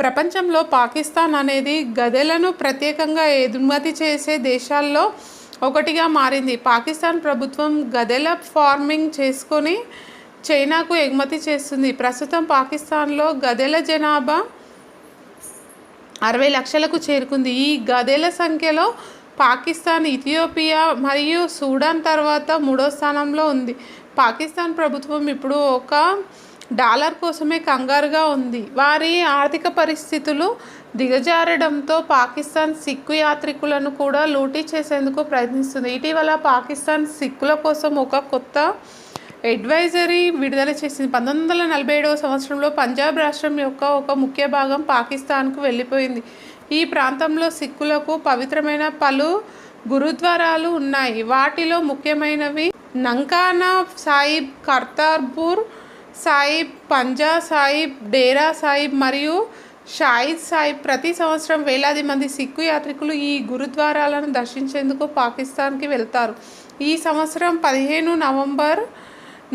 ప్రపంచంలో పాకిస్తాన్ అనేది గదెలను ప్రత్యేకంగా ఎగుమతి చేసే దేశాల్లో ఒకటిగా మారింది. పాకిస్తాన్ ప్రభుత్వం గదెల ఫార్మింగ్ చేసుకొని చైనాకు ఎగుమతి చేస్తుంది. ప్రస్తుతం పాకిస్తాన్లో గదెల జనాభా అరవై లక్షలకు చేరుకుంది. ఈ గదెల సంఖ్యలో పాకిస్తాన్ ఇథియోపియా మరియు సూడాన్ తర్వాత మూడో స్థానంలో ఉంది. పాకిస్తాన్ ప్రభుత్వం ఇప్పుడు ఒక డాలర్ కోసమే కంగారుగా ఉంది. వారి ఆర్థిక పరిస్థితులు దిగజారడంతో పాకిస్తాన్ సిక్కు యాత్రికులను కూడా లూటీ చేసేందుకు ప్రయత్నిస్తుంది. ఇటీవల పాకిస్తాన్ సిక్కుల కోసం ఒక కొత్త అడ్వైజరీ విడుదల చేసింది. పంతొమ్మిది వందల నలభై ఏడవ సంవత్సరంలో పంజాబ్ రాష్ట్రం యొక్క ఒక ముఖ్య భాగం పాకిస్తాన్కు వెళ్ళిపోయింది. ఈ ప్రాంతంలో సిక్కులకు పవిత్రమైన పలు గురుద్వారాలు ఉన్నాయి. వాటిలో ముఖ్యమైనవి నంకానా సాహిబ్ కర్తార్పూర్ సాహిబ్ పంజా సాహిబ్ డేరా సాహిబ్ మరియు షాయిద్ సాహిబ్ ప్రతి సంవత్సరం వేలాది మంది సిక్కు యాత్రికులు ఈ గురుద్వారాలను దర్శించేందుకు పాకిస్తాన్కి వెళ్తారు. ఈ సంవత్సరం పదిహేను నవంబర్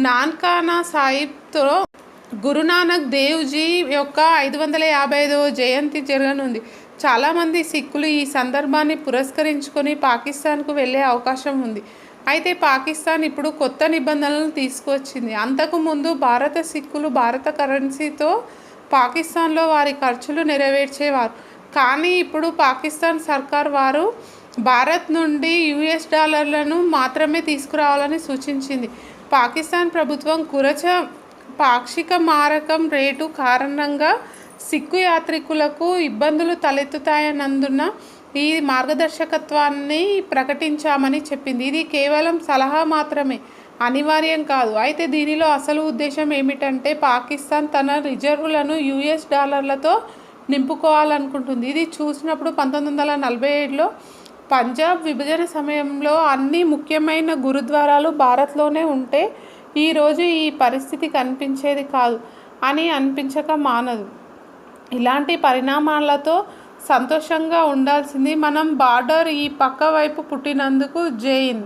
నాన్కానా సాహిబ్తో గురునానక్ దేవ్జీ యొక్క ఐదు వందల యాభై ఐదవ జయంతి జరగనుంది. చాలామంది సిక్కులు ఈ సందర్భాన్ని పురస్కరించుకొని పాకిస్తాన్కు వెళ్ళే అవకాశం ఉంది. అయితే పాకిస్తాన్ ఇప్పుడు కొత్త నిబంధనలను తీసుకువచ్చింది. అంతకుముందు భారత సిక్కులు భారత కరెన్సీతో పాకిస్తాన్లో వారి ఖర్చులు నెరవేర్చేవారు. కానీ ఇప్పుడు పాకిస్తాన్ సర్కార్ వారు భారత్ నుండి యుఎస్ డాలర్లను మాత్రమే తీసుకురావాలని సూచించింది. పాకిస్తాన్ ప్రభుత్వం కురచ పాక్షిక మారకం రేటు కారణంగా సిక్కు యాత్రికులకు ఇబ్బందులు తలెత్తుతాయన్నందున ఈ మార్గదర్శకత్వాన్ని ప్రకటించామని చెప్పింది. ఇది కేవలం సలహా మాత్రమే అనివార్యం కాదు. అయితే దీనిలో అసలు ఉద్దేశం ఏమిటంటే పాకిస్తాన్ తన రిజర్వులను యుఎస్ డాలర్లతో నింపుకోవాలనుకుంటుంది. ఇది చూసినప్పుడు పంతొమ్మిది వందల నలభై ఏడులో పంజాబ్ విభజన సమయంలో అన్ని ముఖ్యమైన గురుద్వారాలు భారత్లోనే ఉంటే ఈరోజు ఈ పరిస్థితి కనిపించేది కాదు అని అనిపించక మానదు. ఇలాంటి పరిణామాలతో సంతోషంగా ఉండాల్సింది మనం బార్డర్ ఈ పక్క వైపు పుట్టినందుకు జైన్